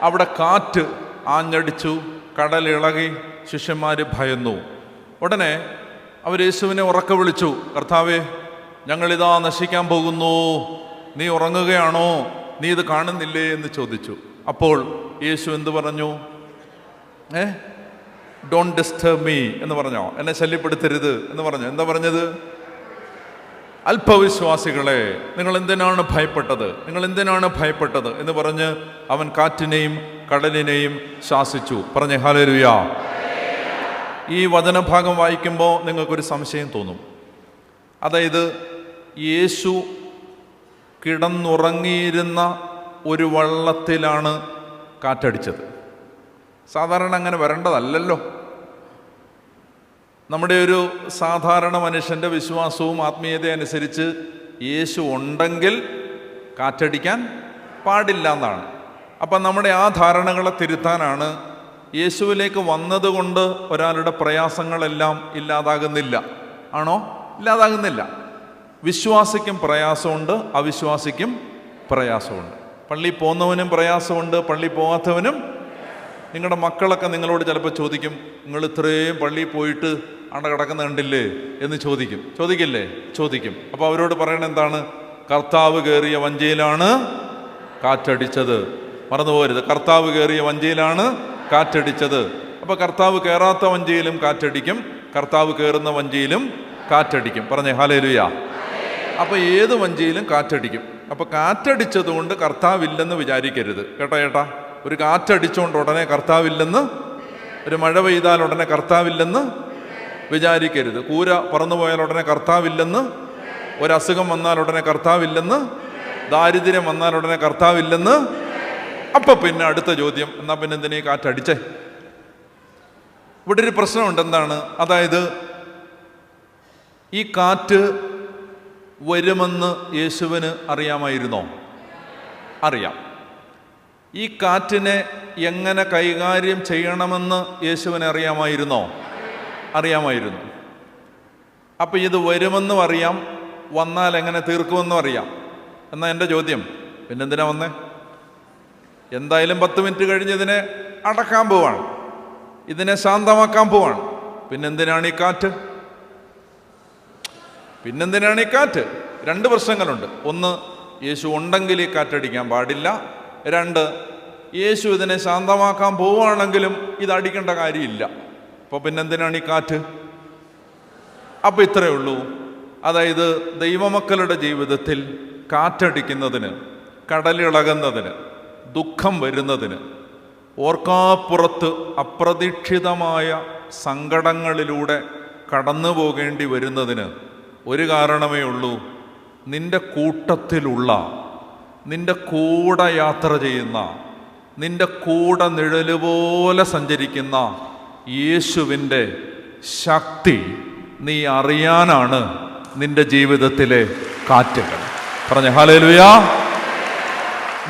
അവിടെ കാറ്റ് ആഞ്ഞടിച്ചു കടലിളകി ശിഷ്യന്മാർ ഭയന്നു. ഉടനെ അവർ യേശുവിനെ ഉറക്കെ വിളിച്ചു കർത്താവേ ഞങ്ങളിതാ നശിക്കാൻ പോകുന്നു. നീ ഉറങ്ങുകയാണോ? നീ ഇത് കാണുന്നില്ലേ? എന്ന് ചോദിച്ചു. അപ്പോൾ യേശു എന്ത് പറഞ്ഞു? ഏ? ഡോണ്ട് ഡിസ്റ്റർബ് മീ എന്ന് പറഞ്ഞോ. എന്നെ ശല്യപ്പെടുത്തരുത് എന്ന് പറഞ്ഞു. എന്താ പറഞ്ഞത്? അല്പവിശ്വാസികളെ നിങ്ങൾ എന്തിനാണ് ഭയപ്പെട്ടത്? നിങ്ങൾ എന്തിനാണ് ഭയപ്പെട്ടത്? എന്ന് പറഞ്ഞ് അവൻ കാറ്റിനെയും കടലിനെയും ശാസിച്ചു. പറഞ്ഞ ഹാലരുയാ ഈ വചനഭാഗം വായിക്കുമ്പോൾ നിങ്ങൾക്കൊരു സംശയം തോന്നും. അതായത് യേശു കിടന്നുറങ്ങിയിരുന്ന ഒരു വള്ളത്തിലാണ് കാറ്റടിച്ചത്. സാധാരണ അങ്ങനെ വരേണ്ടതല്ലല്ലോ. നമ്മുടെ ഒരു സാധാരണ മനുഷ്യന്റെ വിശ്വാസവും ആത്മീയത അനുസരിച്ച് യേശു ഉണ്ടെങ്കിൽ കാറ്റടിക്കാൻ പാടില്ല എന്നാണ്. അപ്പം നമ്മുടെ ആ ധാരണകളെ തിരുത്താനാണ് യേശുവിലേക്ക് വന്നതുകൊണ്ട് ഒരാളുടെ പ്രയാസങ്ങളെല്ലാം ഇല്ലാതാകുന്നില്ല. ആണോ? ഇല്ലാതാകുന്നില്ല. വിശ്വാസിക്കും പ്രയാസമുണ്ട് അവിശ്വാസിക്കും പ്രയാസമുണ്ട്. പള്ളി പോകുന്നവനും പ്രയാസമുണ്ട് പള്ളി പോകാത്തവനും നിങ്ങളുടെ മക്കളൊക്കെ നിങ്ങളോട് ചിലപ്പോൾ ചോദിക്കും നിങ്ങൾ ഇത്രയും പള്ളിയിൽ പോയിട്ട് അട കിടക്കുന്ന കണ്ടില്ലേ എന്ന് ചോദിക്കും. ചോദിക്കില്ലേ? ചോദിക്കും. അപ്പോൾ അവരോട് പറയണ എന്താണ്? കർത്താവ് കയറിയ വഞ്ചിയിലാണ് കാറ്റടിച്ചത്. മറന്നു പോരുത് കർത്താവ് കയറിയ വഞ്ചിയിലാണ് കാറ്റടിച്ചത്. അപ്പോൾ കർത്താവ് കയറാത്ത വഞ്ചിയിലും കാറ്റടിക്കും. കർത്താവ് കയറുന്ന വഞ്ചിയിലും കാറ്റടിക്കും. പറഞ്ഞേ ഹാലേലുയ അപ്പോൾ ഏത് വഞ്ചിയിലും കാറ്റടിക്കും. അപ്പോൾ കാറ്റടിച്ചത് കൊണ്ട് കർത്താവില്ലെന്ന് വിചാരിക്കരുത്. കേട്ടോ ചേട്ടാ ഒരു കാറ്റടിച്ചുകൊണ്ട് ഉടനെ കർത്താവില്ലെന്ന് ഒരു മഴ പെയ്താൽ ഉടനെ കർത്താവില്ലെന്ന് വിചാരിക്കരുത്. കൂര പറന്നു പോയാൽ ഉടനെ കർത്താവില്ലെന്ന് ഒരസുഖം വന്നാൽ ഉടനെ കർത്താവില്ലെന്ന് ദാരിദ്ര്യം വന്നാൽ ഉടനെ കർത്താവില്ലെന്ന്. അപ്പൊ പിന്നെ അടുത്ത ചോദ്യം എന്നാ പിന്നെ എന്തിനാ കാറ്റടിച്ചേ ഇവിടെ ഒരു പ്രശ്നമുണ്ട് എന്താണ്? അതായത് ഈ കാറ്റ് വരുമെന്ന് യേശുവിന് അറിയാമായിരുന്നോ? അറിയാം. ഈ കാറ്റിനെ എങ്ങനെ കൈകാര്യം ചെയ്യണമെന്ന് യേശുവിനെ അറിയാമായിരുന്നോ? അറിയാമായിരുന്നു. അപ്പോൾ ഇത് വരുമെന്നും അറിയാം വന്നാൽ എങ്ങനെ തീർക്കുമെന്നും അറിയാം. എന്നാ എന്റെ ചോദ്യം പിന്നെന്തിനാ വന്നേ? എന്തായാലും പത്ത് മിനിറ്റ് കഴിഞ്ഞ് ഇതിനെ അടക്കാൻ പോവാണ്. ഇതിനെ ശാന്തമാക്കാൻ പോവാണ്. പിന്നെന്തിനാണ് ഈ കാറ്റ്? പിന്നെന്തിനാണ് ഈ കാറ്റ്? രണ്ട് പ്രശ്നങ്ങളുണ്ട്. ഒന്ന് യേശു ഉണ്ടെങ്കിൽ ഈ കാറ്റടിക്കാൻ പാടില്ല. രണ്ട് യേശു ഇതിനെ ശാന്തമാക്കാൻ പോവുകയാണെങ്കിലും ഇത് അടിക്കേണ്ട കാര്യമില്ല. അപ്പോൾ പിന്നെന്തിനാണ് ഈ കാറ്റ്? അപ്പോൾ ഇത്രയേ ഉള്ളൂ. അതായത് ദൈവമക്കളുടെ ജീവിതത്തിൽ കാറ്റടിക്കുന്നതിന് കടലിളകുന്നതിന് ദുഃഖം വരുന്നതിന് ഓർക്കാപ്പുറത്ത് അപ്രതീക്ഷിതമായ സങ്കടങ്ങളിലൂടെ കടന്നു പോകേണ്ടി വരുന്നതിന് ഒരു കാരണമേ ഉള്ളൂ. നിന്റെ കൂട്ടത്തിലുള്ള നിന്റെ കൂടെ യാത്ര ചെയ്യുന്ന നിന്റെ കൂടെ നിഴലുപോലെ സഞ്ചരിക്കുന്ന യേശുവിന്റെ ശക്തി നീ അറിയാനാണ് നിന്റെ ജീവിതത്തിലെ കാറ്റുകൾ. പറഞ്ഞ ഹാലേലുയാ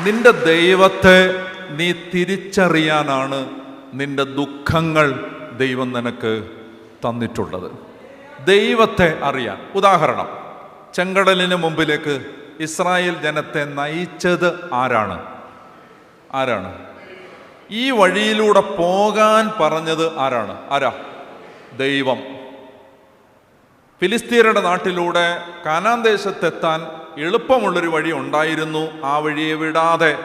നിന്റെ ദൈവത്തെ നീ തിരിച്ചറിയാനാണ് നിന്റെ ദുഃഖങ്ങൾ ദൈവം നിനക്ക് തന്നിട്ടുള്ളത്. ദൈവത്തെ അറിയാൻ. ഉദാഹരണം ചെങ്കടലിന് മുമ്പിലേക്ക് ഇസ്രായേൽ ജനത്തെ നയിച്ചത് ആരാണ്? ആരാണ്? ഈ വഴിയിലൂടെ പോകാൻ പറഞ്ഞത് ആരാണ്? ആരാ? ദൈവം. ഫിലിസ്തീനയുടെ നാട്ടിലൂടെ കാനാൻ ദേശത്തെത്താൻ എളുപ്പമുള്ളൊരു വഴി ഉണ്ടായിരുന്നു. ആ വഴിയെ വിടാതെ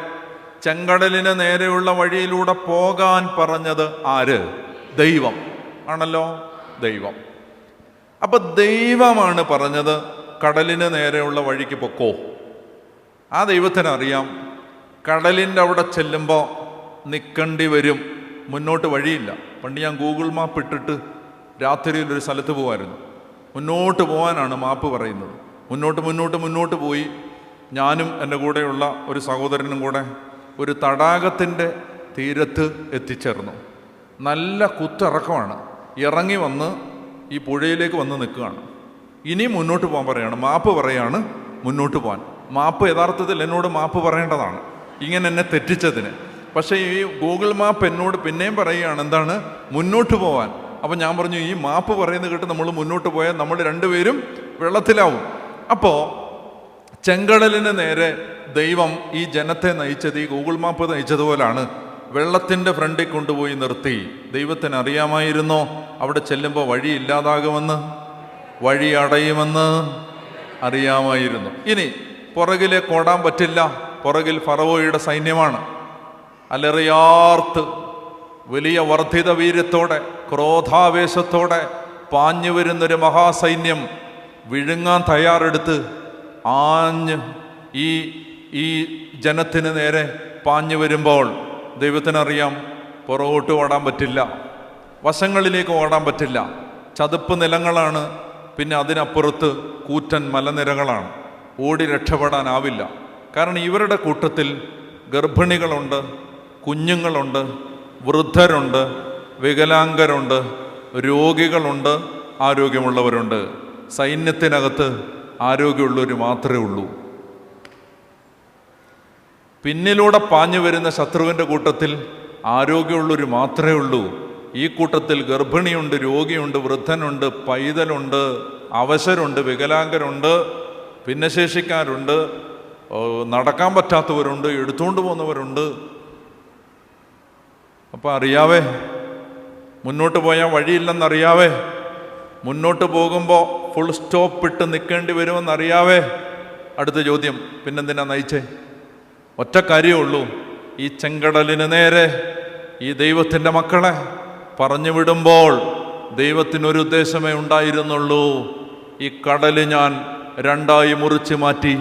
ചെങ്കടലിന് നേരെയുള്ള വഴിയിലൂടെ പോകാൻ പറഞ്ഞത് ആര്? ദൈവം. ആണല്ലോ? ദൈവം. അപ്പൊ ദൈവമാണ് പറഞ്ഞത് കടലിന് നേരെയുള്ള വഴിക്ക് പൊക്കോ. ആ ദൈവത്തിനറിയാം. കടലിന്റെ അവിടെ ചെല്ലുമ്പോൾ നിൽക്കേണ്ടി വരും. മുന്നോട്ട് വഴിയില്ല. പണ്ട് ഞാൻ ഗൂഗിൾ മാപ്പ് ഇട്ടിട്ട് രാത്രിയിൽ ഒരു സ്ഥലത്ത് പോകുമായിരുന്നു മുന്നോട്ട് പോകാനാണ് മാപ്പ് പറയുന്നത്. മുന്നോട്ട് മുന്നോട്ട് മുന്നോട്ട് പോയി ഞാനും എന്റെ കൂടെയുള്ള ഒരു സഹോദരനും കൂടെ ഒരു തടാകത്തിന്റെ തീരത്ത് എത്തിച്ചേർന്നു. നല്ല കുത്തിറക്കമാണ്. ഇറങ്ങി വന്ന് ഈ പുഴയിലേക്ക് വന്ന് നിൽക്കുകയാണ്. ഇനി മുന്നോട്ട് പോകാൻ പറയാണ്. മാപ്പ് പറയാണ് മുന്നോട്ട് പോകാൻ മാപ്പ് യഥാർത്ഥത്തിൽ എന്നോട് മാപ്പ് പറയേണ്ടതാണ്. ഇങ്ങനെ എന്നെ തെറ്റിച്ചതിന്. പക്ഷേ ഈ ഗൂഗിൾ മാപ്പ് എന്നോട് പിന്നെയും പറയുകയാണ് എന്താണ്? മുന്നോട്ട് പോകാൻ അപ്പോൾ ഞാൻ പറഞ്ഞു ഈ മാപ്പ് പറയുന്നത് കേട്ട് നമ്മൾ മുന്നോട്ട് പോയാൽ നമ്മൾ രണ്ടുപേരും വെള്ളത്തിലാവും. അപ്പോൾ ചെങ്കടലിന് നേരെ ദൈവം ഈ ജനത്തെ നയിച്ചത് ഈ ഗൂഗിൾ മാപ്പ് നയിച്ചതുപോലാണ്. വെള്ളത്തിന്റെ ഫ്രണ്ടിൽ കൊണ്ടുപോയി നിർത്തി. ദൈവത്തിന് അറിയാമായിരുന്നോ? അവിടെ ചെല്ലുമ്പോൾ വഴി ഇല്ലാതാകുമെന്ന്? വഴി അടയുമെന്ന്? അറിയാമായിരുന്നു. ഇനി പുറകിലെ കോടാൻ പറ്റില്ല. പുറകിൽ ഫറവോയുടെ സൈന്യമാണ്. അലറിയാർത്ത് വലിയ വർദ്ധിത വീര്യത്തോടെ ക്രോധാവേശത്തോടെ പാഞ്ഞു വരുന്നൊരു മഹാസൈന്യം വിഴുങ്ങാൻ തയ്യാറെടുത്ത് ആഞ്ഞ് ഈ ഈ ജനത്തിന് നേരെ പാഞ്ഞു വരുമ്പോൾ ദൈവത്തിനറിയാം പുറകോട്ട് ഓടാൻ പറ്റില്ല വശങ്ങളിലേക്ക് ഓടാൻ പറ്റില്ല. ചതുപ്പ് നിലങ്ങളാണ് പിന്നെ അതിനപ്പുറത്ത് കൂറ്റൻ മലനിരകളാണ്. ഓടി രക്ഷപ്പെടാനാവില്ല. കാരണം ഇവരുടെ കൂട്ടത്തിൽ ഗർഭിണികളുണ്ട് കുഞ്ഞുങ്ങളുണ്ട് വൃദ്ധരുണ്ട് വികലാംഗരുണ്ട് രോഗികളുണ്ട് ആരോഗ്യമുള്ളവരുണ്ട്. സൈന്യത്തിനകത്ത് ആരോഗ്യമുള്ളവർ മാത്രമേ ഉള്ളൂ. പിന്നിലൂടെ പാഞ്ഞു വരുന്ന ശത്രുവിന്റെ കൂട്ടത്തിൽ ആരോഗ്യമുള്ളവർ മാത്രമേ ഉള്ളൂ. ഈ കൂട്ടത്തിൽ ഗർഭിണിയുണ്ട് രോഗിയുണ്ട് വൃദ്ധനുണ്ട് പൈതലുണ്ട് അവശരുണ്ട് വികലാംഗരുണ്ട് ഭിന്നശേഷിക്കാരുണ്ട് നടക്കാൻ പറ്റാത്തവരുണ്ട് എടുത്തുകൊണ്ട് പോകുന്നവരുണ്ട്. അപ്പം അറിയാവേ മുന്നോട്ട് പോയാൽ വഴിയില്ലെന്നറിയാവേ മുന്നോട്ട് പോകുമ്പോൾ ഫുൾ സ്റ്റോപ്പ് ഇട്ട് നിൽക്കേണ്ടി വരുമെന്നറിയാവേ. അടുത്ത ചോദ്യം പിന്നെന്തിനാ നയിച്ചേ? ഒറ്റ കാര്യമേ ഉള്ളൂ ഈ ചെങ്കടലിന് നേരെ ഈ ദൈവത്തിന്റെ മക്കളെ പറഞ്ഞു വിടുമ്പോൾ ദൈവത്തിനൊരു ഉദ്ദേശമേ ഉണ്ടായിരുന്നുള്ളൂ. ഈ കടൽ ഞാൻ രണ്ടായി മുറിച്ച് മാറ്റി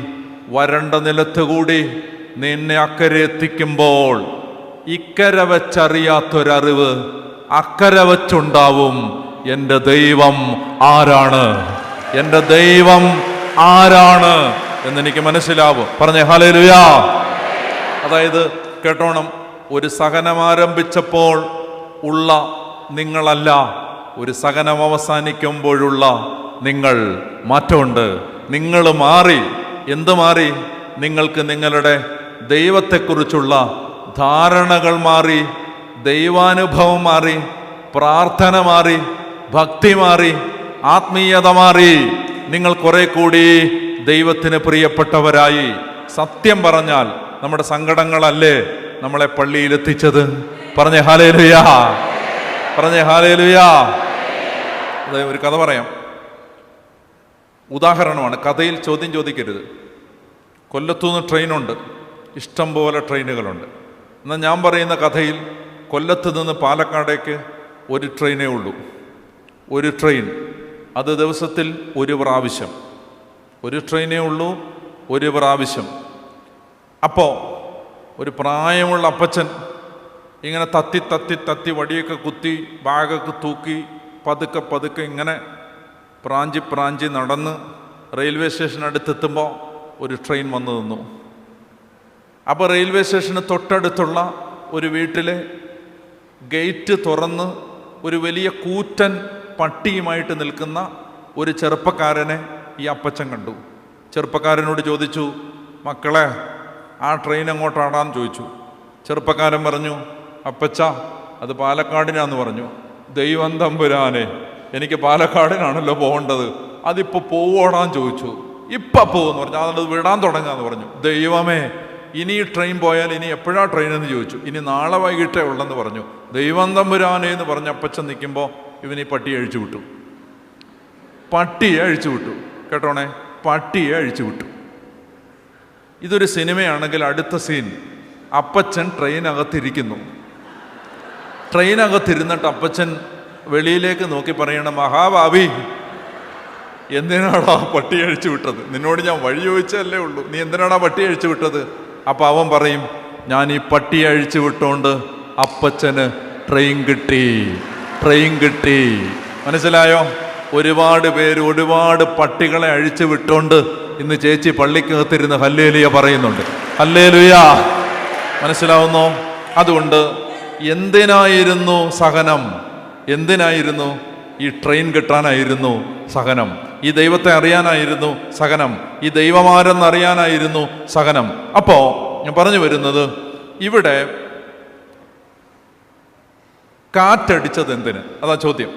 വരണ്ട നിലത്ത് കൂടി നിന്നെ അക്കരെ എത്തിക്കുമ്പോൾ ഇക്കര വെച്ചറിയാത്തൊരറിവ് അക്കര വെച്ചുണ്ടാവും. എന്റെ ദൈവം ആരാണ്? എന്റെ ദൈവം ആരാണ്? എന്നെനിക്ക് മനസ്സിലാവും. പറഞ്ഞേ ഹലേലുയാ അതായത് കേട്ടോണം ഒരു സഹനം ആരംഭിച്ചപ്പോൾ ഉള്ള നിങ്ങളല്ല ഒരു സഹനം അവസാനിക്കുമ്പോഴുള്ള നിങ്ങൾ. മാറ്റമുണ്ട്. നിങ്ങൾ മാറി. എന്തു മാറി? നിങ്ങൾക്ക് നിങ്ങളുടെ ദൈവത്തെക്കുറിച്ചുള്ള ധാരണകൾ മാറി ദൈവാനുഭവം മാറി പ്രാർത്ഥന മാറി ഭക്തി മാറി ആത്മീയത മാറി. നിങ്ങൾ കുറെ കൂടി ദൈവത്തിന് പ്രിയപ്പെട്ടവരായി. സത്യം പറഞ്ഞാൽ നമ്മുടെ സങ്കടങ്ങളല്ലേ നമ്മളെ പള്ളിയിൽ എത്തിച്ചത്? പറഞ്ഞേ ഹാലേലുയാ. പറഞ്ഞ ഹാലേലുയാ. അതെ ഒരു കഥ പറയാം. ഉദാഹരണമാണ് കഥയിൽ ചോദ്യം ചോദിക്കരുത്. കൊല്ലത്തുനിന്ന് ട്രെയിനുണ്ട്. ഇഷ്ടം പോലെ ട്രെയിനുകളുണ്ട്. എന്നാൽ ഞാൻ പറയുന്ന കഥയിൽ കൊല്ലത്ത് നിന്ന് പാലക്കാടേക്ക് ഒരു ട്രെയിനേ ഉള്ളൂ. ഒരു ട്രെയിൻ. അത് ദിവസത്തിൽ ഒരു പ്രാവശ്യം. ഒരു ട്രെയിനേ ഉള്ളൂ ഒരു പ്രാവശ്യം. അപ്പോൾ ഒരു പ്രായമുള്ള അപ്പച്ചൻ ഇങ്ങനെ തത്തി തത്തി തത്തി വടിയൊക്കെ കുത്തി ബാഗൊക്കെ തൂക്കി പതുക്കെ പതുക്കെ ഇങ്ങനെ പ്രാഞ്ചി പ്രാഞ്ചി നടന്ന് റെയിൽവേ സ്റ്റേഷൻ അടുത്തെത്തുമ്പോൾ ഒരു ട്രെയിൻ വന്നു നിന്നു. അപ്പോൾ റെയിൽവേ സ്റ്റേഷന് തൊട്ടടുത്തുള്ള ഒരു വീട്ടിലെ ഗേറ്റ് തുറന്ന് ഒരു വലിയ കൂറ്റൻ പട്ടിയുമായിട്ട് നിൽക്കുന്ന ഒരു ചെറുപ്പക്കാരനെ ഈ അപ്പച്ചൻ കണ്ടു. ചെറുപ്പക്കാരനോട് ചോദിച്ചു മക്കളെ ആ ട്രെയിൻ എങ്ങോട്ടാടാന്ന് ചോദിച്ചു. ചെറുപ്പക്കാരൻ പറഞ്ഞു അപ്പച്ച അത് പാലക്കാടിനാന്ന് പറഞ്ഞു. ദൈവം തമ്പുരാനെ എനിക്ക് പാലക്കാടിനാണല്ലോ പോകേണ്ടത്. അതിപ്പോൾ പോവോടാന്ന് ചോദിച്ചു. ഇപ്പം പോകുമെന്ന് പറഞ്ഞു. അതത് വിടാൻ തുടങ്ങാന്ന് പറഞ്ഞു. ദൈവമേ ഇനി ട്രെയിൻ പോയാൽ ഇനി എപ്പോഴാണ് ട്രെയിൻ എന്ന് ചോദിച്ചു. ഇനി നാളെ വൈകിട്ടേ ഉള്ളെന്ന് പറഞ്ഞു. ദൈവം തമ്പുരാനെ എന്ന് പറഞ്ഞ് അപ്പച്ചൻ നിൽക്കുമ്പോൾ ഇവൻ ഈ പട്ടിയെ അഴിച്ചു വിട്ടു. പട്ടിയെ അഴിച്ചു വിട്ടു. കേട്ടോണേ? പട്ടിയെ അഴിച്ചു വിട്ടു. ഇതൊരു സിനിമയാണെങ്കിൽ അടുത്ത സീൻ അപ്പച്ചൻ ട്രെയിനകത്തിരിക്കുന്നു ട്രെയിനകത്തിരുന്നിട്ട് അപ്പച്ചൻ വെളിയിലേക്ക് നോക്കി പറയണ മഹാഭാവി എന്തിനാടാ പട്ടി അഴിച്ചു വിട്ടത്? നിന്നോട് ഞാൻ വഴി ചോദിച്ചല്ലേ ഉള്ളൂ. നീ എന്തിനാടാ പട്ടി അഴിച്ചു വിട്ടത്? അപ്പൊ അവൻ പറയും ഞാൻ ഈ പട്ടി അഴിച്ചു വിട്ടോണ്ട് അപ്പച്ചന് ട്രെയിൻ കിട്ടി ട്രെയിൻ കിട്ടി. മനസ്സിലായോ? ഒരുപാട് പേര് ഒരുപാട് പട്ടികളെ അഴിച്ചു വിട്ടോണ്ട് ഇന്ന് ചേച്ചി പള്ളിക്കകത്തിരുന്ന് ഹല്ലേലിയ പറയുന്നുണ്ട്. ഹല്ലേലുയ! മനസ്സിലാവുന്നോ? അതുകൊണ്ട് എന്തിനായിരുന്നു സഹനം? എന്തിനായിരുന്നു? ഈ ട്രെയിൻ കിട്ടാനായിരുന്നു സഹനം. ഈ ദൈവത്തെ അറിയാനായിരുന്നു സഹനം. ഈ ദൈവമാരെന്നറിയാനായിരുന്നു സഹനം. അപ്പോ ഞാൻ പറഞ്ഞു വരുന്നത് ഇവിടെ കാറ്റടിച്ചത് എന്തിന് അതാ ചോദ്യം.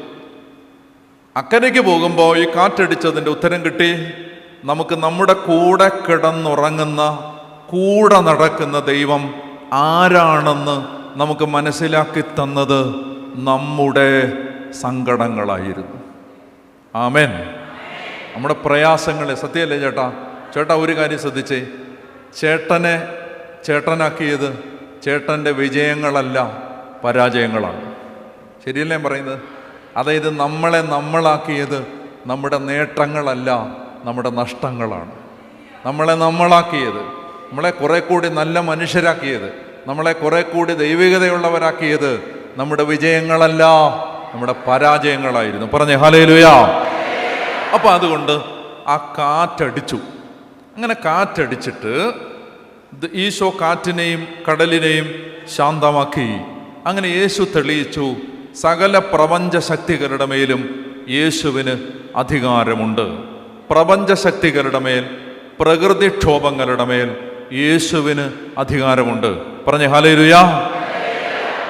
അക്കരയ്ക്ക് പോകുമ്പോൾ ഈ കാറ്റടിച്ചതിന്റെ ഉത്തരം കിട്ടി? നമുക്ക് നമ്മുടെ കൂടെ കിടന്നുറങ്ങുന്ന കൂടെ നടക്കുന്ന ദൈവം ആരാണെന്ന് നമുക്ക് മനസ്സിലാക്കി തന്നത് നമ്മുടെ സങ്കടങ്ങളായിരുന്നു. ആമേൻ. നമ്മുടെ പ്രയാസങ്ങളെ സത്യമല്ലേ ചേട്ടാ? ചേട്ടാ ഒരു കാര്യം ശ്രദ്ധിച്ചേ. ചേട്ടനെ ചേട്ടനാക്കിയത് ചേട്ടന്റെ വിജയങ്ങളല്ല പരാജയങ്ങളാണ്. ശരിയല്ലേ പറയുന്നത്? അതായത് നമ്മളെ നമ്മളാക്കിയത് നമ്മുടെ നേട്ടങ്ങളല്ല നമ്മുടെ നഷ്ടങ്ങളാണ്. നമ്മളെ നമ്മളാക്കിയത് നമ്മളെ കുറെ കൂടി നല്ല മനുഷ്യരാക്കിയത് നമ്മളെ കുറെ കൂടി ദൈവികതയുള്ളവരാക്കിയത് നമ്മുടെ വിജയങ്ങളല്ല നമ്മുടെ പരാജയങ്ങളായിരുന്നു. പറഞ്ഞേ ഹലേലുയാ അപ്പം അതുകൊണ്ട് ആ കാറ്റടിച്ചു. അങ്ങനെ കാറ്റടിച്ചിട്ട് ഈശോ കാറ്റിനെയും കടലിനെയും ശാന്തമാക്കി. അങ്ങനെ യേശു തെളിയിച്ചു സകല പ്രപഞ്ച ശക്തികളുടെ മേലും യേശുവിന് അധികാരമുണ്ട്. പ്രപഞ്ച ശക്തികളുടെ മേൽ പ്രകൃതിക്ഷോഭങ്ങളുടെ മേൽ യേശുവിന് അധികാരമുണ്ട്. പറഞ്ഞ ഹലേലുയാ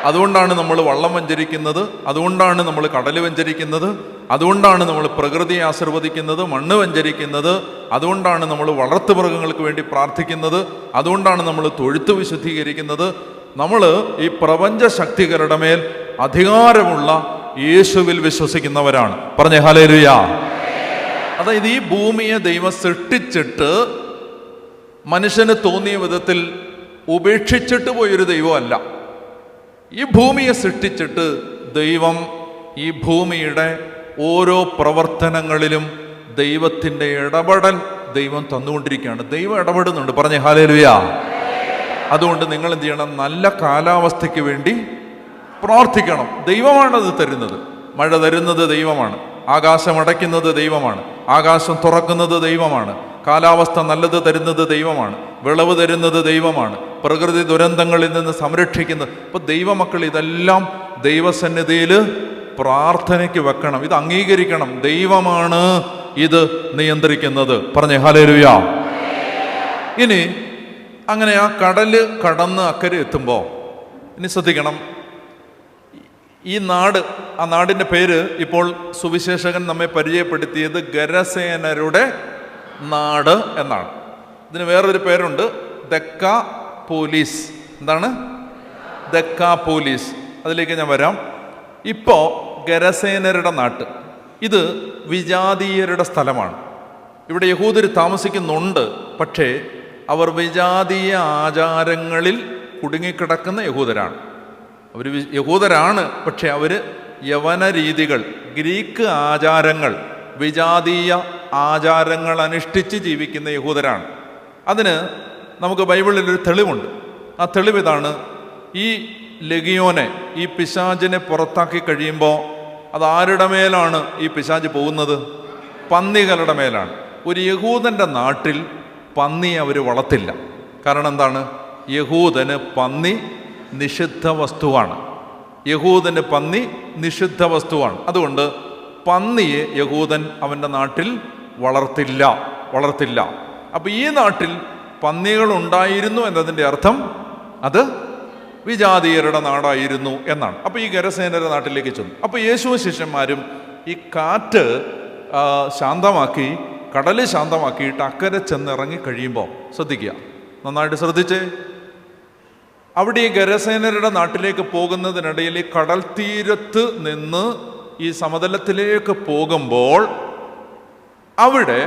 അതുകൊണ്ടാണ് നമ്മൾ വള്ളം വഞ്ചരിക്കുന്നത് അതുകൊണ്ടാണ് നമ്മൾ കടൽ വഞ്ചരിക്കുന്നത് അതുകൊണ്ടാണ് നമ്മൾ പ്രകൃതിയെ ആശീർവദിക്കുന്നത് മണ്ണ് വഞ്ചരിക്കുന്നത് അതുകൊണ്ടാണ് നമ്മൾ വളർത്തു മൃഗങ്ങൾക്ക് വേണ്ടി പ്രാർത്ഥിക്കുന്നത് അതുകൊണ്ടാണ് നമ്മൾ തൊഴുത്ത് വിശുദ്ധീകരിക്കുന്നത്. നമ്മൾ ഈ പ്രപഞ്ച ശക്തികളുടെ മേൽ അധികാരമുള്ള യേശുവിൽ വിശ്വസിക്കുന്നവരാണ്. പറഞ്ഞേ ഹലേലുയാ അതായത് ഈ ഭൂമിയെ ദൈവം സൃഷ്ടിച്ചിട്ട് മനുഷ്യന് തോന്നിയ വിധത്തിൽ ഉപേക്ഷിച്ചിട്ട് പോയൊരു ദൈവമല്ല. ഈ ഭൂമിയെ സൃഷ്ടിച്ചിട്ട് ദൈവം ഈ ഭൂമിയുടെ ഓരോ പ്രവർത്തനങ്ങളിലും ദൈവത്തിന്റെ ഇടപെടൽ ദൈവം തന്നുകൊണ്ടിരിക്കുകയാണ്. ദൈവം ഇടപെടുന്നുണ്ട്. പറഞ്ഞേ ഹാലേലുയാ. അതുകൊണ്ട് നിങ്ങൾ എന്ത് ചെയ്യണം? നല്ല കാലാവസ്ഥയ്ക്ക് വേണ്ടി പ്രാർത്ഥിക്കണം. ദൈവമാണത് തരുന്നത്. മഴ തരുന്നത് ദൈവമാണ്. ആകാശം അടയ്ക്കുന്നത് ദൈവമാണ്. ആകാശം തുറക്കുന്നത് ദൈവമാണ്. കാലാവസ്ഥ നല്ലത് തരുന്നത് ദൈവമാണ്. വിളവ് തരുന്നത് ദൈവമാണ്. പ്രകൃതി ദുരന്തങ്ങളിൽ നിന്ന് സംരക്ഷിക്കുന്നത് അപ്പോൾ ദൈവമക്കൾ ഇതെല്ലാം ദൈവസന്നിധിയിൽ പ്രാർത്ഥനയ്ക്ക് വെക്കണം. ഇത് അംഗീകരിക്കണം. ദൈവമാണ് ഇത് നിയന്ത്രിക്കുന്നത്. പറഞ്ഞേ ഹലേലുയാ ഇനി അങ്ങനെ ആ കടൽ കടന്ന് അക്കരെ എത്തുമ്പോൾ ഇനി ശ്രദ്ധിക്കണം. ഈ നാട് ആ നാടിന്റെ പേര് ഇപ്പോൾ സുവിശേഷകൻ നമ്മെ പരിചയപ്പെടുത്തിയത് ഗരസേനരുടെ നാട് എന്നാണ്. ഇതിന് വേറൊരു പേരുണ്ട് ദക്ക പോലീസ് എന്താണ്? ദക്ക പോലീസ് അതിലേക്ക് ഞാൻ വരാം. ഇപ്പോൾ ഗരസേനരുടെ നാട്ട്. ഇത് വിജാതീയരുടെ സ്ഥലമാണ്. ഇവിടെ യഹൂദർ താമസിക്കുന്നുണ്ട് പക്ഷേ അവർ വിജാതീയ ആചാരങ്ങളിൽ കുടുങ്ങിക്കിടക്കുന്ന യഹൂദരാണ്. അവർ യഹൂദരാണ് പക്ഷെ അവർ യവന രീതികൾ ഗ്രീക്ക് ആചാരങ്ങൾ വിജാതീയ ആചാരങ്ങൾ അനുഷ്ഠിച്ച് ജീവിക്കുന്ന യഹൂദരാണ്. അതിന് നമുക്ക് ബൈബിളിൽ ഒരു തെളിവുണ്ട്. ആ തെളിവ് ഇതാണ്. ഈ ലഗിയോനെ ഈ പിശാചിനെ പുറത്താക്കി കഴിയുമ്പോൾ അത് ആരുടെ മേലാണ് ഈ പിശാജ് പോകുന്നത്? പന്നികളുടെ മേലാണ്. ഒരു യഹൂദന്റെ നാട്ടിൽ പന്നി അവർ വളർത്തില്ല കാരണം എന്താണ്? യഹൂദന് പന്നി നിഷിദ്ധ വസ്തുവാണ്. യഹൂദന്റെ പന്നി നിഷിദ്ധ വസ്തുവാണ്. അതുകൊണ്ട് പന്നിയെ യഹൂദൻ അവന്റെ നാട്ടിൽ വളർത്തില്ല വളർത്തില്ല. അപ്പോൾ ഈ നാട്ടിൽ പന്നികൾ ഉണ്ടായിരുന്നു എന്നതിന്റെ അർത്ഥം അത് വിജാതീയരുടെ നാടായിരുന്നു എന്നാണ്. അപ്പോൾ ഈ ഗരസേനരുടെ നാട്ടിലേക്ക് ചെന്നു. അപ്പോൾ യേശു ശിഷ്യന്മാരും ഈ കാറ്റ് ശാന്തമാക്കി കടൽ ശാന്തമാക്കിയിട്ട് അക്കരെ ചെന്നിറങ്ങി കഴിയുമ്പോൾ ശ്രദ്ധിക്കുക. നന്നായിട്ട് ശ്രദ്ധിച്ചേ. അവിടെ ഈ ഗരസേനരുടെ നാട്ടിലേക്ക് പോകുന്നതിനിടയിൽ ഈ കടൽ തീരത്ത് നിന്ന് ഈ സമതലത്തിലേക്ക് പോകുമ്പോൾ അവിടെ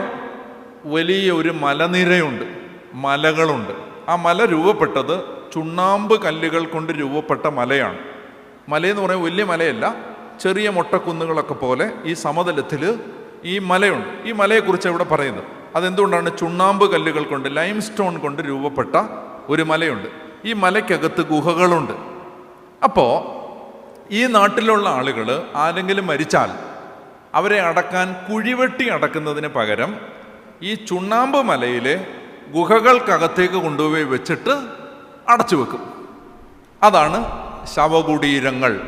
വലിയ ഒരു മലനിരയുണ്ട് മലകളുണ്ട്. ആ മല രൂപപ്പെട്ടത് ചുണ്ണാമ്പ് കല്ലുകൾ കൊണ്ട് രൂപപ്പെട്ട മലയാണ്. മലയെന്ന് പറയുന്നത് വലിയ മലയല്ല ചെറിയ മൊട്ടക്കുന്നുകളൊക്കെ പോലെ ഈ സമതലത്തിൽ ഈ മലയുണ്ട്. ഈ മലയെക്കുറിച്ച് ഇവിടെ പറയുന്നത് അതെന്തുകൊണ്ടാണ് ചുണ്ണാമ്പ് കല്ലുകൾ കൊണ്ട് ലൈം സ്റ്റോൺ കൊണ്ട് രൂപപ്പെട്ട ഒരു മലയുണ്ട്? ഈ മലയ്ക്കകത്ത് ഗുഹകളുണ്ട്. അപ്പോൾ ഈ നാട്ടിലുള്ള ആളുകൾ ആരെങ്കിലും മരിച്ചാൽ അവരെ അടക്കാൻ കുഴിവെട്ടി അടക്കുന്നതിന് പകരം ഈ ചുണ്ണാമ്പ് മലയിലെ ഗുഹകൾക്കകത്തേക്ക് കൊണ്ടുപോയി വെച്ചിട്ട് അടച്ചു വെക്കും. അതാണ് ശവകുടീരങ്ങൾ.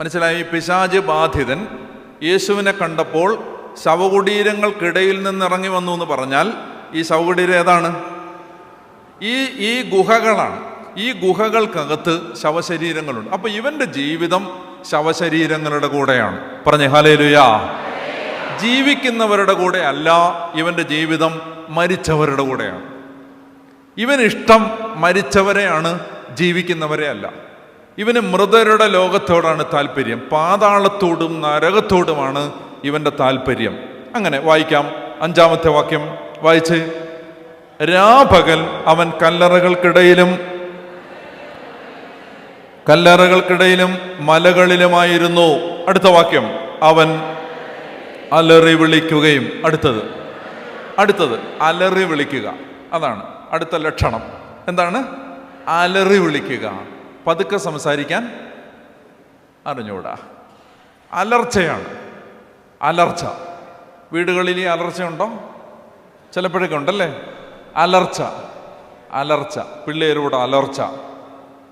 മനസ്സിലായി? പിശാജ് ബാധിതൻ യേശുവിനെ കണ്ടപ്പോൾ ശവകുടീരങ്ങൾക്കിടയിൽ നിന്ന് ഇറങ്ങി വന്നു എന്ന് പറഞ്ഞാൽ ഈ ശവകുടീരം ഏതാണ്? ഈ ഈ ഗുഹകളാണ്. ഈ ഗുഹകൾക്കകത്ത് ശവശരീരങ്ങളുണ്ട്. അപ്പൊ ഇവന്റെ ജീവിതം ശവശരീരങ്ങളുടെ കൂടെയാണ്. പറഞ്ഞേ ഹലേലുയാ ജീവിക്കുന്നവരുടെ കൂടെ അല്ല ഇവന്റെ ജീവിതം മരിച്ചവരുടെ കൂടെയാണ്. ഇവൻ ഇഷ്ടം മരിച്ചവരെയാണ് ജീവിക്കുന്നവരെ അല്ല. ഇവന് മൃതരുടെ ലോകത്തോടാണ് താല്പര്യം. പാതാളത്തോടും നരകത്തോടുമാണ് ഇവന്റെ താല്പര്യം. അങ്ങനെ വായിക്കാം. അഞ്ചാമത്തെ വാക്യം വായിച്ച്. രാപകൽ അവൻ കല്ലറകൾക്കിടയിലും കല്ലറകൾക്കിടയിലും മലകളിലുമായിരുന്നു അടുത്ത വാക്യം. അവൻ അലറി വിളിക്കുകയും അടുത്തത്. അടുത്തത് അലറി വിളിക്കുക. അതാണ് അടുത്ത ലക്ഷണം. എന്താണ്? അലറി വിളിക്കുക. പതുക്കെ സംസാരിക്കാൻ അറിഞ്ഞുകൂടാ. അലർച്ചയാണ്. അലർച്ച. വീടുകളിൽ ഈ അലർച്ചയുണ്ടോ? ചിലപ്പോഴൊക്കെ ഉണ്ടല്ലേ? അലർച്ച. അലർച്ച. പിള്ളേരോട് അലർച്ച.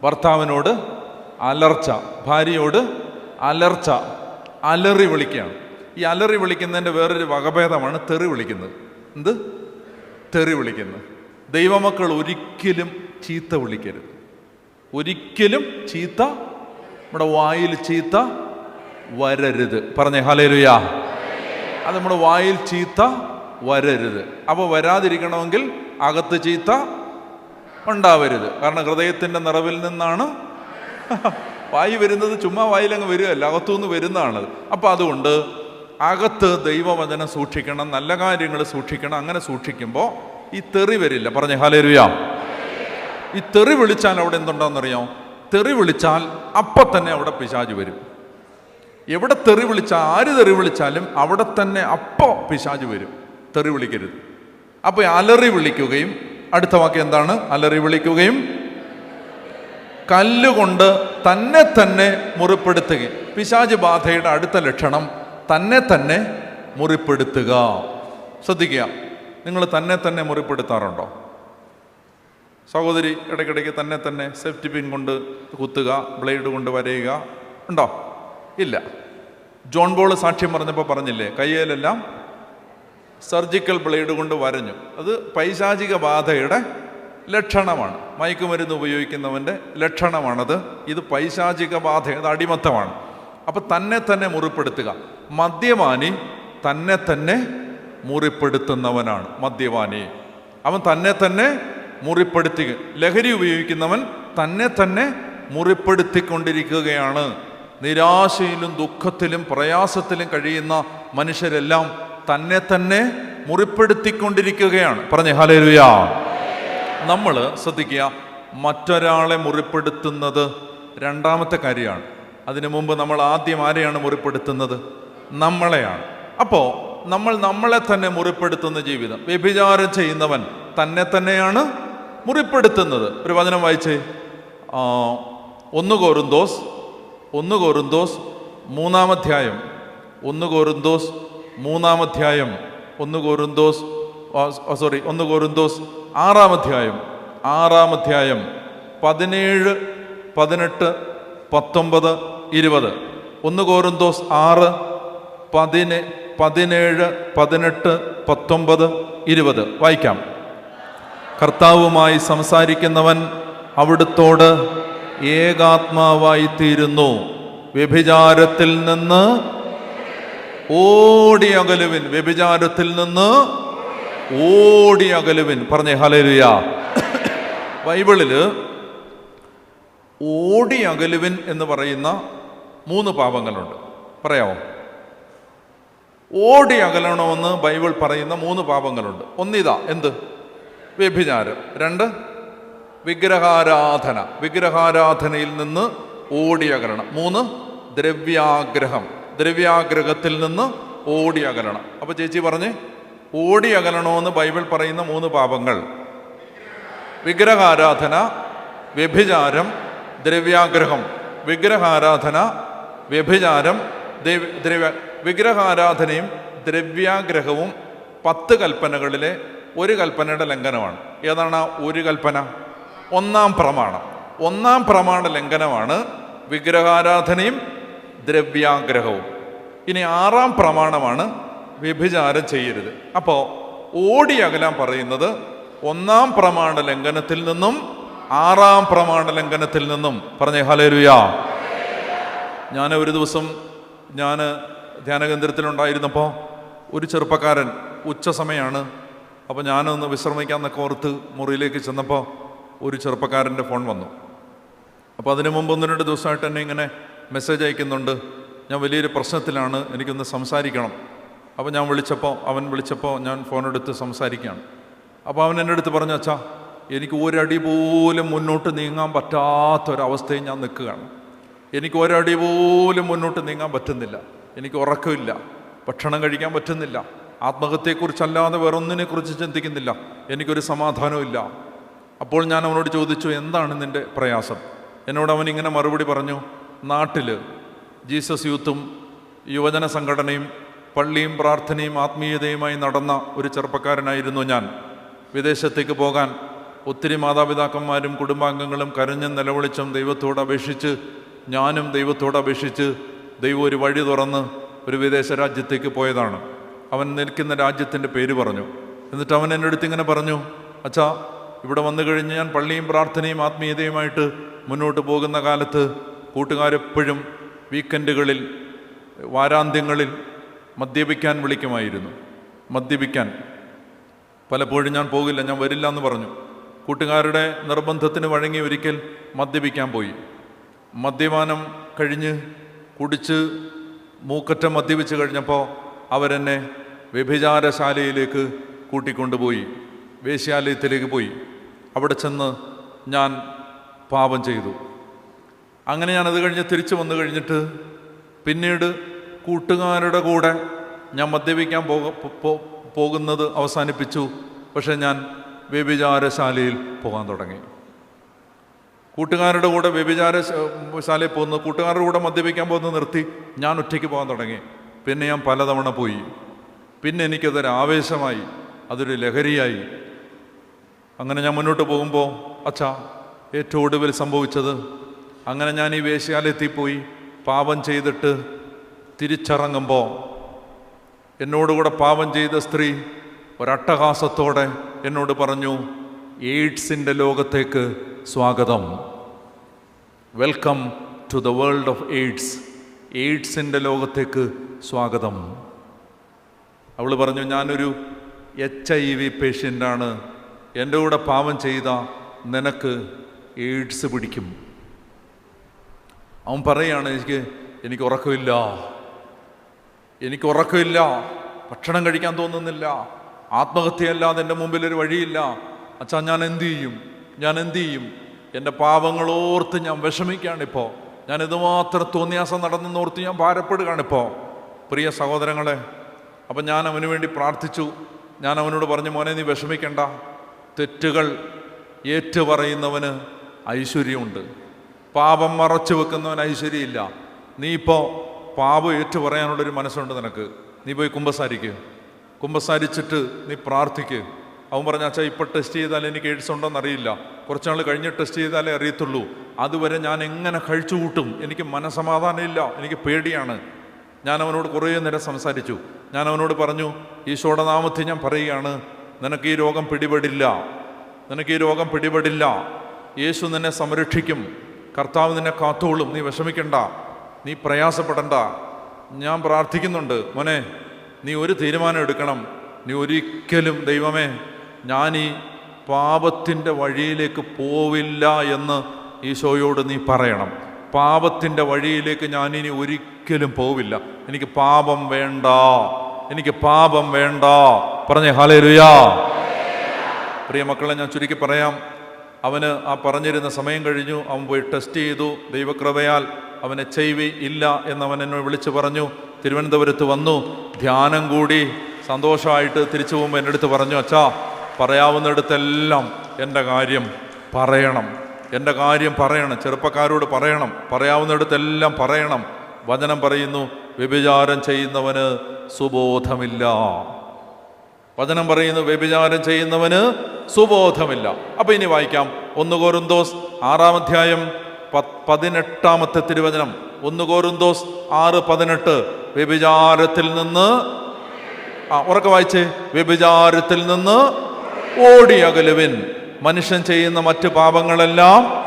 ഭർത്താവിനോട് അലർച്ച. ഭാര്യയോട് അലർച്ച. അലറി വിളിക്കുകയാണ്. ഈ അലറി വിളിക്കുന്നതിന്റെ വേറൊരു വകഭേദമാണ് തെറി വിളിക്കുന്നത്. എന്ത്? തെറി വിളിക്കുന്നത്. ദൈവമക്കൾ ഒരിക്കലും ചീത്ത വിളിക്കരുത്. ഒരിക്കലും ചീത്ത നമ്മുടെ വായിൽ ചീത്ത വരരുത്. പറഞ്ഞേ ഹലേലുയാ അത് നമ്മുടെ വായിൽ ചീത്ത വരരുത്. അപ്പോൾ വരാതിരിക്കണമെങ്കിൽ അകത്ത് ചീത്ത ഉണ്ടാവരുത്. കാരണം ഹൃദയത്തിന്റെ നിറവിൽ നിന്നാണ് വായി വരുന്നത് ചുമ്മാ വായിലങ്ങ് വരികയല്ല അകത്തുനിന്ന് വരുന്നതാണത് അപ്പം അതുകൊണ്ട് അകത്ത് ദൈവവചനം സൂക്ഷിക്കണം നല്ല കാര്യങ്ങൾ സൂക്ഷിക്കണം അങ്ങനെ സൂക്ഷിക്കുമ്പോൾ ഈ തെറി വരില്ല. പറഞ്ഞേ ഹലേരുയാ ഈ തെറി വിളിച്ചാൽ അവിടെ എന്തുണ്ടാണെന്നറിയോ തെറി വിളിച്ചാൽ അപ്പം തന്നെ അവിടെ പിശാജ് വരും. എവിടെ തെറി വിളിച്ചാൽ ആര് തെറി വിളിച്ചാലും അവിടെ തന്നെ അപ്പോൾ പിശാജ് വരും. തെറി വിളിക്കരുത്. അപ്പോൾ അലറി വിളിക്കുകയും അടുത്ത വാക്യം എന്താണ്? അലറി വിളിക്കുകയും കല്ലുകൊണ്ട് തന്നെ തന്നെ മുറിപ്പെടുത്തുക. പിശാജ് ബാധയുടെ അടുത്ത ലക്ഷണം തന്നെ തന്നെ മുറിപ്പെടുത്തുക. ശ്രദ്ധിക്കുക. നിങ്ങൾ തന്നെ തന്നെ മുറിപ്പെടുത്താറുണ്ടോ? സഹോദരി ഇടയ്ക്കിടയ്ക്ക് തന്നെ തന്നെ സേഫ്റ്റി പിൻ കൊണ്ട് കുത്തുക ബ്ലേഡ് കൊണ്ട് വരയുക ഉണ്ടോ? ഇല്ല. ജോൺ ബോൾ സാക്ഷ്യം പറഞ്ഞപ്പോൾ പറഞ്ഞില്ലേ കയ്യിലെല്ലാം സർജിക്കൽ ബ്ലേഡ് കൊണ്ട് വരഞ്ഞു. അത് പൈശാചിക ബാധയുടെ ലക്ഷണമാണ്. മയക്കുമരുന്ന് ഉപയോഗിക്കുന്നവന്റെ ലക്ഷണമാണത്. ഇത് പൈശാചിക ബാധ അത് അടിമത്തമാണ്. അപ്പം തന്നെ തന്നെ മുറിപ്പെടുത്തുക. മദ്യപാനി തന്നെ തന്നെ മുറിപ്പെടുത്തുന്നവനാണ്. മദ്യപാനി. അവൻ തന്നെ തന്നെ മുറിപ്പെടുത്തി ലഹരി ഉപയോഗിക്കുന്നവൻ തന്നെ തന്നെ മുറിപ്പെടുത്തിക്കൊണ്ടിരിക്കുകയാണ്. നിരാശയിലും ദുഃഖത്തിലും പ്രയാസത്തിലും കഴിയുന്ന മനുഷ്യരെല്ലാം തന്നെ തന്നെ മുറിപ്പെടുത്തിക്കൊണ്ടിരിക്കുകയാണ്. പറഞ്ഞേ ഹലേലുയാ നമ്മൾ ശ്രദ്ധിക്കുക മറ്റൊരാളെ മുറിപ്പെടുത്തുന്നത് രണ്ടാമത്തെ കാര്യമാണ്. അതിനു മുമ്പ് നമ്മൾ ആദ്യം ആരെയാണ് മുറിപ്പെടുത്തുന്നത്? നമ്മളെയാണ്. അപ്പോൾ നമ്മൾ നമ്മളെ തന്നെ മുറിപ്പെടുത്തുന്ന ജീവിതം. വ്യഭിചാരം ചെയ്യുന്നവൻ തന്നെ തന്നെയാണ് മുറിപ്പെടുത്തുന്നത്. ഒരു വചനം വായിച്ചേ. ഒന്ന് കോരുന്തോസ് ഒന്ന് കോരുന്തോസ് മൂന്നാമധ്യായം ഒന്ന് കോരുന്തോസ് മൂന്നാമധ്യായം ഒന്ന് കോരുന്തോസ് സോറി ഒന്ന് കോറുന്തോസ് ആറാം അധ്യായം പതിനേഴ് പതിനെട്ട് പത്തൊമ്പത് ഇരുപത്. ഒന്ന് കോരുന്തോസ് ആറ് പതിന് പതിനേഴ് പതിനെട്ട് പത്തൊമ്പത് ഇരുപത്. വായിക്കാം. കർത്താവുമായി സംസാരിക്കുന്നവൻ അവിടുത്തോട് ഏകാത്മാവായി തീരുന്നു വ്യഭിചാരത്തിൽ നിന്ന് ഓടി അകലുവിൻ വ്യഭിചാരത്തിൽ നിന്ന് ഓടി അകലുവിൻ. പറഞ്ഞേ ഹലേലുയ ബൈബിളിൽ ഓടി അകലുവിൻ എന്ന് പറയുന്ന മൂന്ന് പാപങ്ങളുണ്ട്. പറയാമോ? ഓടി അകലണമെന്ന് ബൈബിൾ പറയുന്ന മൂന്ന് പാപങ്ങളുണ്ട്. ഒന്നിതാ എന്ത്? വ്യഭിചാരം. രണ്ട്? വിഗ്രഹാരാധന. വിഗ്രഹാരാധനയിൽ നിന്ന് ഓടി അകലണം. മൂന്ന്? ദ്രവ്യാഗ്രഹം. ദ്രവ്യാഗ്രഹത്തിൽ നിന്ന് ഓടി അകലണം. അപ്പൊ ചേച്ചി പറഞ്ഞ് ഓടി അകലണമെന്ന് ബൈബിൾ പറയുന്ന മൂന്ന് പാപങ്ങൾ. വിഗ്രഹാരാധന വ്യഭിചാരം ദ്രവ്യാഗ്രഹം. വിഗ്രഹാരാധന വ്യഭിചാരം ദ്രവ്യ വിഗ്രഹാരാധനയും ദ്രവ്യാഗ്രഹവും പത്ത് കൽപ്പനകളിലെ ഒരു കൽപ്പനയുടെ ലംഘനമാണ്. ഏതാണ് ഒരു കൽപ്പന? ഒന്നാം പ്രമാണം. ഒന്നാം പ്രമാണ ലംഘനമാണ് വിഗ്രഹാരാധനയും ദ്രവ്യാഗ്രഹവും. ഇനി ആറാം പ്രമാണമാണ് വ്യഭിചാരം ചെയ്യരുത്. അപ്പോൾ ഓടി അകലാൻ പറയുന്നത് ഒന്നാം പ്രമാണ ലംഘനത്തിൽ നിന്നും ആറാം പ്രമാണ ലംഘനത്തിൽ നിന്നും. പറഞ്ഞേ ഹലേരുയാ ഞാൻ ഒരു ദിവസം ഞാൻ ധ്യാനകേന്ദ്രത്തിലുണ്ടായിരുന്നപ്പോൾ ഒരു ചെറുപ്പക്കാരൻ ഉച്ച സമയമാണ് അപ്പോൾ ഞാനൊന്ന് വിശ്രമിക്കാമെന്നൊക്കെ ഓർത്ത് മുറിയിലേക്ക് ചെന്നപ്പോൾ ഒരു ചെറുപ്പക്കാരന്റെ ഫോൺ വന്നു. അപ്പോൾ അതിന് മുമ്പ് ഒന്ന് രണ്ട് ദിവസമായിട്ട് എന്നെ ഇങ്ങനെ മെസ്സേജ് അയക്കുന്നുണ്ട്. ഞാൻ വലിയൊരു പ്രശ്നത്തിലാണ് എനിക്കൊന്ന് സംസാരിക്കണം. അപ്പോൾ ഞാൻ വിളിച്ചപ്പോൾ അവൻ വിളിച്ചപ്പോൾ ഞാൻ ഫോണെടുത്ത് സംസാരിക്കുകയാണ്. അപ്പോൾ അവൻ എന്റെ അടുത്ത് പറഞ്ഞു അച്ഛാ എനിക്ക് ഒരടി പോലും മുന്നോട്ട് നീങ്ങാൻ പറ്റാത്തൊരവസ്ഥയിൽ ഞാൻ നിൽക്കുകയാണ്. എനിക്ക് ഒരടി പോലും മുന്നോട്ട് നീങ്ങാൻ പറ്റുന്നില്ല. എനിക്ക് ഉറക്കമില്ല. ഭക്ഷണം കഴിക്കാൻ പറ്റുന്നില്ല. ആത്മഹത്യയെക്കുറിച്ചല്ലാതെ വേറൊന്നിനെക്കുറിച്ച് ചിന്തിക്കുന്നില്ല. എനിക്കൊരു സമാധാനവും അപ്പോൾ ഞാൻ അവനോട് ചോദിച്ചു എന്താണ് നിന്റെ പ്രയാസം? എന്നോട് അവൻ ഇങ്ങനെ മറുപടി പറഞ്ഞു നാട്ടിൽ ജീസസ് യൂത്തും യുവജന സംഘടനയും പള്ളിയും പ്രാർത്ഥനയും ആത്മീയതയുമായി നടന്ന ഒരു ചെറുപ്പക്കാരനായിരുന്നു ഞാൻ. വിദേശത്തേക്ക് പോകാൻ ഒത്തിരി മാതാപിതാക്കന്മാരും കുടുംബാംഗങ്ങളും കരഞ്ഞും നിലവിളിച്ചും ദൈവത്തോട് അപേക്ഷിച്ച് ഞാനും ദൈവത്തോട് അപേക്ഷിച്ച് ദൈവം ഒരു വഴി തുറന്ന് ഒരു വിദേശ രാജ്യത്തേക്ക് പോയതാണ്. അവൻ നിൽക്കുന്ന രാജ്യത്തിന്റെ പേര് പറഞ്ഞു. എന്നിട്ട് അവൻ എന്റെ അടുത്ത് ഇങ്ങനെ പറഞ്ഞു അച്ഛാ ഇവിടെ വന്നു കഴിഞ്ഞ് ഞാൻ പള്ളിയും പ്രാർത്ഥനയും ആത്മീയതയുമായിട്ട് മുന്നോട്ട് പോകുന്ന കാലത്ത് കൂട്ടുകാരെപ്പോഴും വീക്കെൻഡുകളിൽ വാരാന്ത്യങ്ങളിൽ മദ്യപിക്കാൻ വിളിക്കുമായിരുന്നു. മദ്യപിക്കാൻ. പലപ്പോഴും ഞാൻ പോകില്ല ഞാൻ വരില്ല എന്ന് പറഞ്ഞു. കൂട്ടുകാരുടെ നിർബന്ധത്തിന് വഴങ്ങി ഒരിക്കൽ മദ്യപിക്കാൻ പോയി. മദ്യപാനം കഴിഞ്ഞ് കുടിച്ച് മൂക്കറ്റം മദ്യപിച്ച് കഴിഞ്ഞപ്പോൾ അവരെന്നെ വ്യഭിചാരശാലയിലേക്ക് കൂട്ടിക്കൊണ്ടുപോയി വേശ്യാലയത്തിലേക്ക് പോയി. അവിടെ ചെന്ന് ഞാൻ പാപം ചെയ്തു. അങ്ങനെ ഞാനത് കഴിഞ്ഞ് തിരിച്ചു വന്നു കഴിഞ്ഞിട്ട് പിന്നീട് കൂട്ടുകാരുടെ കൂടെ ഞാൻ മദ്യപിക്കാൻ പോക പോകുന്നത് അവസാനിപ്പിച്ചു. പക്ഷെ ഞാൻ വ്യഭിചാരശാലയിൽ പോകാൻ തുടങ്ങി. കൂട്ടുകാരുടെ കൂടെ വ്യഭിചാര ശാലയിൽ പോകുന്നു കൂട്ടുകാരുടെ കൂടെ മദ്യപിക്കാൻ പോകുന്നത് നിർത്തി ഞാൻ ഒറ്റയ്ക്ക് പോകാൻ തുടങ്ങി. പിന്നെ ഞാൻ പലതവണ പോയി. പിന്നെ എനിക്കതൊരു ആവേശമായി അതൊരു ലഹരിയായി. അങ്ങനെ ഞാൻ മുന്നോട്ട് പോകുമ്പോൾ അച്ഛാ ഏറ്റവും ഒടുവിൽ സംഭവിച്ചത്. അങ്ങനെ ഞാൻ ഈ വേശ്യാലയത്തിൽ പോയി പാപം ചെയ്തിട്ട് തിരിച്ചിറങ്ങുമ്പോൾ എന്നോടുകൂടെ പാപം ചെയ്ത സ്ത്രീ ഒരട്ടഹാസത്തോടെ എന്നോട് പറഞ്ഞു എയ്ഡ്സിന്റെ ലോകത്തേക്ക് സ്വാഗതം. Welcome to the world of AIDS. എയ്ഡ്സിന്റെ ലോകത്തേക്ക് സ്വാഗതം. അവൾ പറഞ്ഞു ഞാനൊരു എച്ച് ഐ വി പേഷ്യന്റാണ്. എന്റെ കൂടെ പാവം ചെയ്ത നിനക്ക് എയ്ഡ്സ് പിടിക്കും. അവൻ പറയുകയാണ് എനിക്ക് എനിക്ക് ഉറക്കമില്ല. എനിക്ക് ഉറക്കമില്ല ഭക്ഷണം കഴിക്കാൻ തോന്നുന്നില്ല ആത്മഹത്യയല്ലാതെ എന്റെ മുമ്പിൽ ഒരു വഴിയില്ല. അച്ഛാ ഞാൻ എന്തു ചെയ്യും? ഞാൻ എന്തു ചെയ്യും? എന്റെ പാപങ്ങൾ ഓർത്ത് ഞാൻ വിഷമിക്കുകയാണിപ്പോൾ ഞാൻ ഇതുമാത്രം തോന്നിയാസം നടന്നെന്നോർത്ത് ഞാൻ ഭാരപ്പെടുകയാണിപ്പോൾ പ്രിയ സഹോദരങ്ങളെ അപ്പം ഞാൻ അവന് വേണ്ടി പ്രാർത്ഥിച്ചു. ഞാൻ അവനോട് പറഞ്ഞു മോനെ നീ വിഷമിക്കണ്ട. തെറ്റുകൾ ഏറ്റു പറയുന്നവന് ഐശ്വര്യമുണ്ട്. പാപം മറച്ചു വെക്കുന്നവന് ഐശ്വര്യമില്ല. നീ ഇപ്പോൾ പാപം ഏറ്റു പറയാനുള്ളൊരു മനസ്സുണ്ട് നിനക്ക്. നീ പോയി കുമ്പസാരിക്ക്. കുമ്പസാരിച്ചിട്ട് നീ പ്രാർത്ഥിക്ക്. അവൻ പറഞ്ഞ അച്ഛാ ഇപ്പോൾ ടെസ്റ്റ് ചെയ്താൽ എനിക്ക് എയ്ഡ്സ് ഉണ്ടോന്ന് അറിയില്ല. കുറച്ച് നാൾ കഴിഞ്ഞ് ടെസ്റ്റ് ചെയ്താലേ അറിയത്തുള്ളൂ. അതുവരെ ഞാൻ എങ്ങനെ കഴിച്ചു കൂട്ടും? എനിക്ക് മനസമാധാനമില്ല എനിക്ക് പേടിയാണ്. ഞാൻ അവനോട് കുറേ നേരം സംസാരിച്ചു. ഞാൻ അവനോട് പറഞ്ഞു ഈശോയുടെ നാമത്തിൽ ഞാൻ പറയുകയാണ് നിനക്ക് ഈ രോഗം പിടിപെടില്ല. നിനക്ക് ഈ രോഗം പിടിപെടില്ല. യേശു നിന്നെ സംരക്ഷിക്കും. കർത്താവ് നിന്നെ കാത്തോളും. നീ വിഷമിക്കണ്ട. നീ പ്രയാസപ്പെടണ്ട. ഞാൻ പ്രാർത്ഥിക്കുന്നുണ്ട്. മോനെ നീ ഒരു തീരുമാനം എടുക്കണം. നീ ഒരിക്കലും ദൈവമേ ഞാൻ ഈ പാപത്തിന്റെ വഴിയിലേക്ക് പോവില്ല എന്ന് ഈശോയോട് നീ പറയണം. പാപത്തിന്റെ വഴിയിലേക്ക് ഞാനിനി ഒരിക്കലും പോവില്ല. എനിക്ക് പാപം വേണ്ട. എനിക്ക് പാപം വേണ്ട. പറഞ്ഞേ ഹാലേ ലുയാ പ്രിയ മക്കളെ ഞാൻ ചുരുക്കി പറയാം. അവന് ആ പറഞ്ഞിരുന്ന സമയം കഴിഞ്ഞു. അവൻ പോയി ടെസ്റ്റ് ചെയ്തു ദൈവകൃപയാൽ. അവൻ എച്ച് ഐ വി ഇല്ല എന്നവൻ എന്നെ വിളിച്ചു പറഞ്ഞു തിരുവനന്തപുരത്ത് വന്നു ധ്യാനം കൂടി സന്തോഷമായിട്ട് തിരിച്ചു പോകുമ്പോൾ എന്റെ അടുത്ത് പറഞ്ഞു അച്ഛാ പറയാവുന്നിടത്തെല്ലാം എന്റെ കാര്യം പറയണം എന്റെ കാര്യം പറയണം ചെറുപ്പക്കാരോട് പറയണം പറയാവുന്നിടത്തെല്ലാം പറയണം വചനം പറയുന്നു വ്യഭിചാരം ചെയ്യുന്നവന് സുബോധമില്ല. വചനം പറയുന്നു വ്യഭിചാരം ചെയ്യുന്നവന് സുബോധമില്ല. അപ്പോൾ ഇനി വായിക്കാം ഒന്ന് കോരുന്തോസ് ആറാം അധ്യായം പതിനെട്ടാമത്തെ തിരുവചനം. ഒന്ന് കോരുന്തോസ് ആറ് പതിനെട്ട്. വ്യഭിചാരത്തിൽ നിന്ന് ആ ഉറക്കെ വായിച്ചേ. വ്യഭിചാരത്തിൽ നിന്ന് ഓടി അകലുവിൻ. മനുഷ്യൻ ചെയ്യുന്ന മറ്റ് പാപങ്ങളെല്ലാം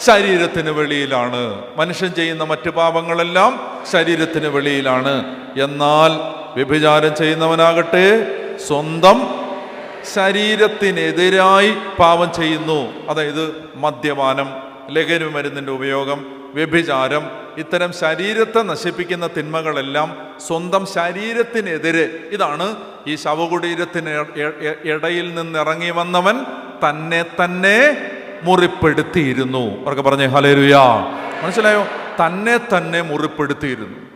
ശരീരത്തിന് വെളിയിലാണ്. മനുഷ്യൻ ചെയ്യുന്ന മറ്റ് പാപങ്ങളെല്ലാം ശരീരത്തിന് വെളിയിലാണ്. എന്നാൽ വ്യഭിചാരം ചെയ്യുന്നവനാകട്ടെ സ്വന്തം ശരീരത്തിനെതിരായി പാപം ചെയ്യുന്നു. അതായത് മദ്യപാനം. ലഹരി മരുന്നിന്റെ ഉപയോഗം വ്യഭിചാരം ഇത്തരം ശരീരത്തെ നശിപ്പിക്കുന്ന തിന്മകളെല്ലാം സ്വന്തം ശരീരത്തിനെതിരെ ഇതാണ് ഈ ശവകുടീരത്തിന് ഇടയിൽ നിന്നിറങ്ങി വന്നവൻ തന്നെ തന്നെ മുറിപ്പെടുത്തിയിരുന്നു. അവർക്ക് പറഞ്ഞേ ഹലേരുയാ മനസ്സിലായോ? തന്നെ തന്നെ മുറിപ്പെടുത്തിയിരുന്നു.